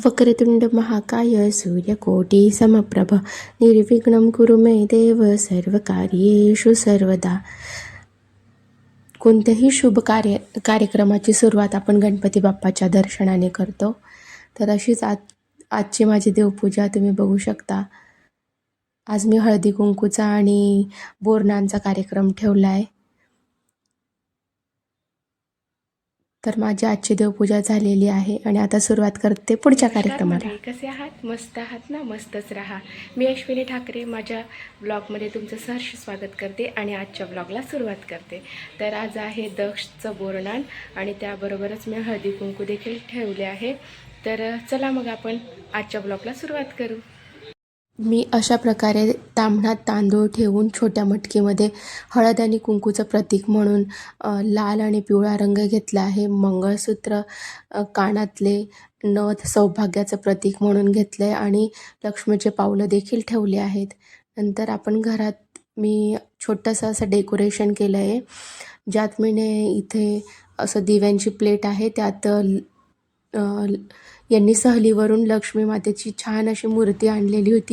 वक्रतुंड महाकाय सूर्यकोटी समप्रभ। निर्विघ्नं कुरु मे देव सर्वकार्येषु सर्वदा। कोणत्याही शुभ कार्य कार्यक्रमाची सुरुवात आपण गणपती बाप्पाच्या दर्शनाने करतो. तर अशीच आज आजची माझी देवपूजा तुम्ही बघू शकता. आज मी हळदी कुंकूचा आणि बोरणांचा कार्यक्रम ठेवला आहे तर माझी आजची देवपूजा झालेली आहे आणि आता सुरुवात करते पुढच्या कार्यक्रमाला. कसे आहात? मस्त आहात ना? मस्तच राहा. मी अश्विनी ठाकरे माझ्या ब्लॉगमध्ये तुमचं सहर्ष स्वागत करते आणि आजच्या ब्लॉगला सुरुवात करते. तर आज आहे दक्षचं बोरणान आणि त्याबरोबरच मी हळदी कुंकू देखील ठेवले आहे. तर चला मग आपण आजच्या ब्लॉगला सुरुवात करू. मी अशा प्रकारे तांबणात तांदूळ ठेवून छोट्या मटकीमध्ये हळद आणि कुंकूचं प्रतीक म्हणून लाल आणि पिवळा रंग घेतला आहे. मंगळसूत्र कानातले नथ सौभाग्याचं प्रतीक म्हणून घेतलं आहे आणि लक्ष्मीचे पावलं देखील ठेवले आहेत. नंतर आपण घरात मी छोटंसं असं डेकोरेशन केलं आहे ज्यात मीने इथे असं दिव्यांची प्लेट आहे. त्यात यांनी सहलीवरून लक्ष्मी मातेची छान अशी मूर्ती आणलेली होती.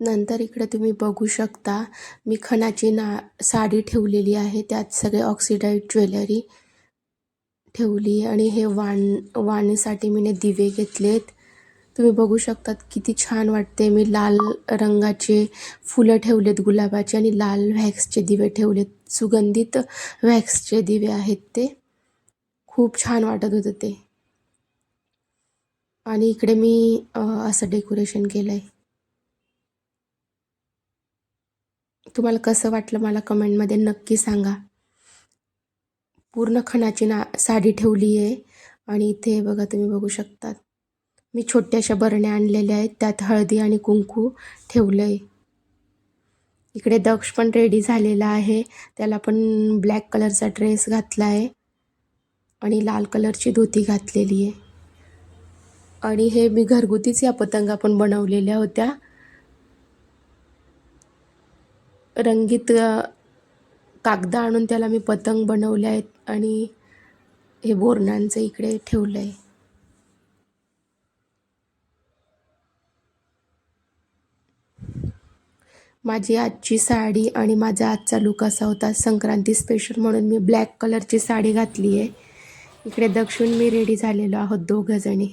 नंतर इकडे तुम्ही बघू शकता मी खणाची ना साडी ठेवलेली आहे त्यात सगळे ऑक्सिडाईड ज्वेलरी ठेवली आणि हे वाण वाणीसाठी मीने दिवे घेतलेत. तुम्ही बघू शकतात किती छान वाटते मी लाल रंगाचे फुलं ठेवलेत गुलाबाचे आणि लाल व्हॅक्सचे दिवे ठेवलेत. सुगंधित व्हॅक्सचे दिवे आहेत ते. खूप छान वाटत होतं ते. आणि इकडे मी असं डेकोरेशन केलं आहे तुम्हाला कसं वाटलं मला कमेंटमध्ये नक्की सांगा. पूर्ण खणाची ना साडी ठेवली आहे आणि इथे बघा तुम्ही बघू शकतात. मी छोट्याशा बरण्या आणलेल्या आहेत त्यात हळदी आणि कुंकू ठेवलं आहे इकडे दक्ष पण रेडी झालेला आहे. त्याला पण ब्लॅक कलरचा ड्रेस घातला आहे आणि लाल कलरची धोती घातलेली आहे. आणि हे मी घरगुतीच या पतंगा पण बनवलेल्या होत्या. रंगीत कागद आणून त्याला मी पतंग बनवले आहेत आणि हे बोरणांचं इकडे ठेवलं आहे माझी आजची साडी आणि माझा आजचा लुक असा होता. संक्रांती स्पेशल म्हणून मी ब्लॅक कलरची साडी घातली आहे. इकडे दक्षिण मी रेडी झालेलो आहोत दोघंजणी.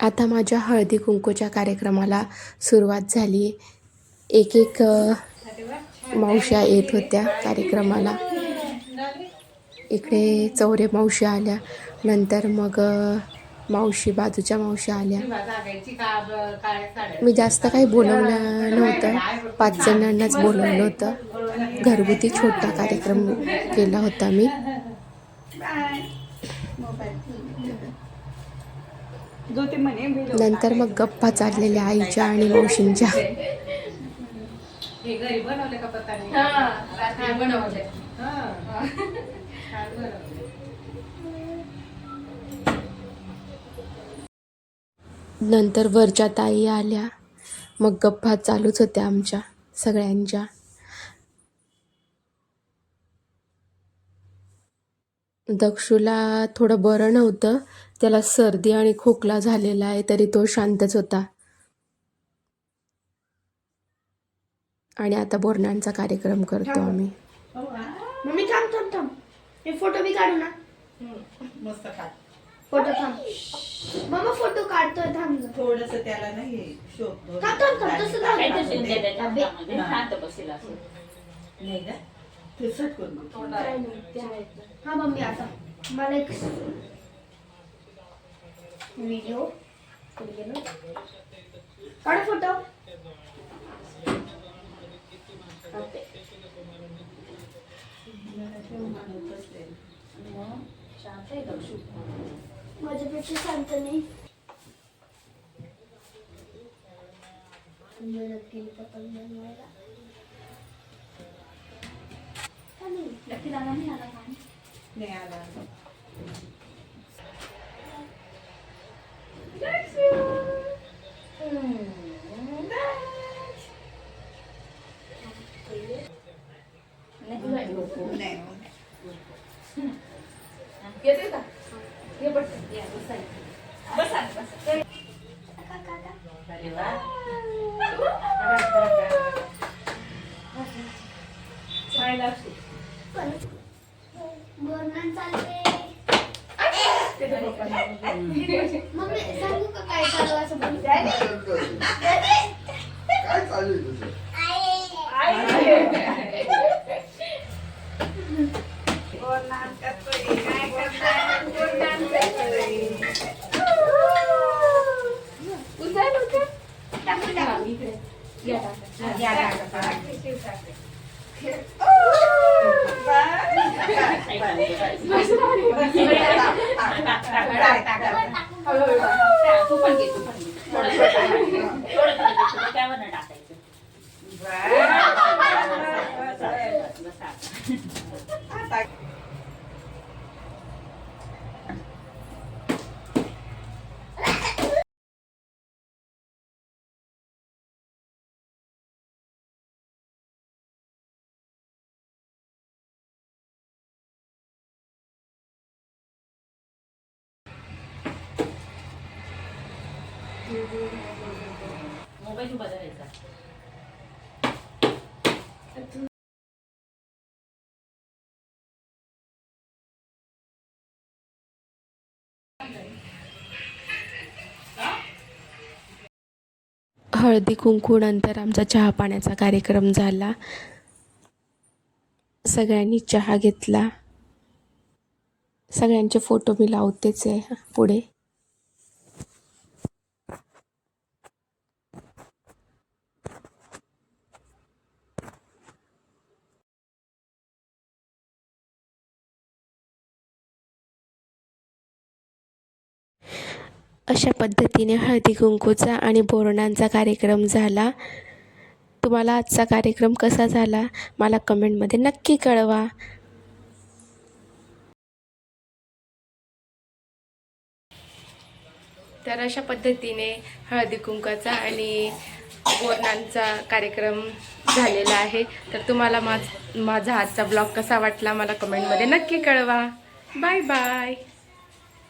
आता माझ्या हळदी कुंकूच्या कार्यक्रमाला सुरुवात झाली एक एक मावश्या येत होत्या कार्यक्रमाला. इकडे चौरे मावशी आल्या. नंतर मग मावशी बाजूच्या मावशी आल्या. मी जास्त काही बोलवलं नव्हतं. पाच जणांनाच बोलवलं होतं. घरगुती छोटा कार्यक्रम केला होता मी. नंतर मग गप्पा चाललेल्या आईच्या आणि मावशींच्या. हे घरी बनवले का रात्री बनवले नंतर वरच्या ताई आल्या. मग गप्पा चालूच होत्या आमच्या सगळ्यांच्या. दक्षूला थोडं बरं नव्हतं. त्याला सर्दी आणि खोकला झालेला आहे तरी तो शांतच होता. आणि आता बोरणांचा कार्यक्रम करतो आम्ही. मम्मी थांब थांब थांब. हे फोटो बी काढू ना. मस्त खा फोटो थांब. मम्मा फोटो काढतोय थांब. थोडस त्याला नाही थांब थांब थांब तसं थांब. हा मम्मी आता. मला एक व्हिडिओ काढ फोटो. माझ्यापेक्षा शांत नाही मेहनत केली पतंग बनवायला का नाही? लकी दादा नाही आला का? नाही आला नाही येते का ये पटकन. बसा बसा अरे वा. Smile असू. बोलणं चालते ते तर पप्पांना. मम्मी सांगू का काय चालू असं बोलू काय चालू आहे तुझं तू पण घे तू पण घे. थोडं त्यावर टाकायचं. बाजू बदलायचा हळदी कुंकू नंतर आमचा चहा पाण्याचा कार्यक्रम झाला. सगळ्यांनी चहा घेतला. सगळ्यांचे फोटो मी लावतेच आहे पुढे. अशा पद्धतीने हळदी कुंकूचा आणि बोरणांचा कार्यक्रम झाला. तुम्हाला आजचा कार्यक्रम कसा झाला मला कमेंटमध्ये नक्की कळवा. तर अशा पद्धतीने हळदी कुंकाचा आणि बोरणांचा कार्यक्रम झालेला आहे. तर तुम्हाला माझ माझा आजचा ब्लॉग कसा वाटला मला कमेंटमध्ये नक्की कळवा. Bye bye.